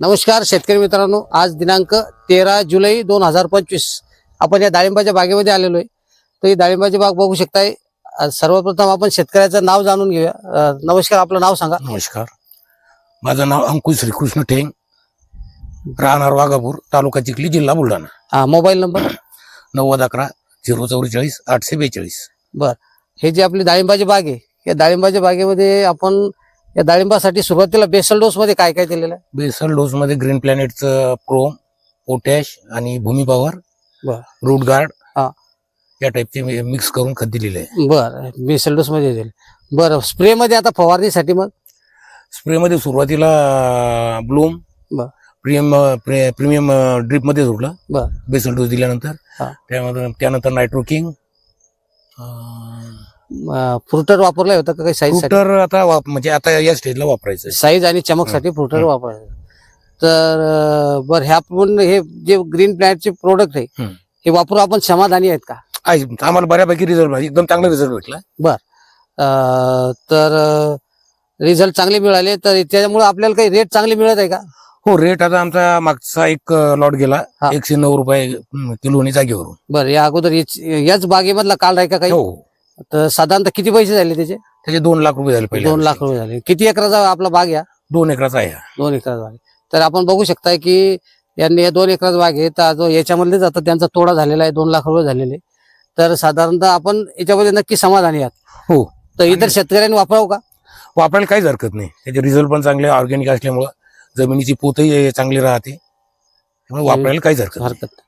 नमस्कार शेतकरी मित्रांनो. आज दिनांक तेरा जुलै दोन हजार पंचवीस. आपण या डाळिंबाच्या बागेमध्ये आलेलो आहे. तर ही डाळिंबाची बाग बघू शकताय. सर्वप्रथम आपण शेतकऱ्याचं नाव जाणून घेऊया. अं, नमस्कार आपलं नाव सांगा. नमस्कार. माझं नाव अंकुश श्रीकृष्ण ठेंग. राहणार वाघापूर तालुका चिखली जिल्हा बुलढाणा. हा मोबाईल नंबर? नव्वद अकरा झिरो चौवेचाळीस आठशे बेचाळीस. हे जे आपली डाळिंबाची बाग आहे या डाळिंबाच्या बागेमध्ये आपण या डाळिंबासाठी सुरुवातीला बेसल डोस मध्ये काय काय दिलेलं आहे बेसल डोस मध्ये ग्रीन प्लॅनेटचं क्रोम पोटॅश आणि भूमी पॉवर बर. रूट गार्ड हा. या टाईपचे मिक्स करून खत दिलेले आहे बरं बेसल डोस मध्ये दिले बरं स्प्रे मध्ये आता फवारणीसाठी मग स्प्रे मध्ये सुरुवातीला ब्लूम बर. प्रीमियम प्रीमियम ड्रिपमध्ये सोडलं बर. बेसल डोस दिल्यानंतर हा. त्यामध्ये त्यानंतर नायट्रोकिंग फ्रुटर वापरलं होतं का काही साईज फ्रुटर आता वाप- म्हणजे आता या स्टेजला वापरायचं. साईज आणि चमकसाठी फ्रुटर. वापरायचं. तर बरं ह्या पण हे जे ग्रीन प्लॅनचे प्रोडक्ट आहे. हे. वापरून आपण समाधानी आहेत का? आहे आम्हाला बऱ्यापैकी रिझल्ट एकदम चांगला रिझल्ट भेटला. अं, तर रिझल्ट चांगले मिळाले तर त्याच्यामुळे आपल्याला काही रेट चांगले मिळत आहे का? हो रेट आता आमचा मागचा एक लॉट गेला. हा. एकशे नऊ रुपये किलोनी जागेवरून. बरं या अगोदर याच- याच बागेमधला काल आहे का काही? हो. तर साधारणतः किती पैसे झाले त्याचे? त्याचे दोन लाख रुपये झाले पहिले दोन लाख रुपये झाले. किती एकराचा आपला बाग या? दोन एकराचा आहे हा. दोन एकराचा बाग. आहे. तर आपण बघू शकताय की यांनी हे दोन एकराचा बाग आहे तर जो याच्यामधलेच आता त्यांचा तोडा झालेला आहे दोन लाख रुपये झालेले. तर साधारणतः आपण याच्यामध्ये नक्की समाधानी आहात. हो. तर इतर शेतकऱ्यांनी वापरावं का? वापरायला काहीच हरकत नाही. त्याचे रिझल्ट पण चांगले ऑर्गॅनिक असल्यामुळं जमिनीची पोतही चांगली राहते. त्यामुळे वापरायला काहीच हरकत नाही. हरकत नाही.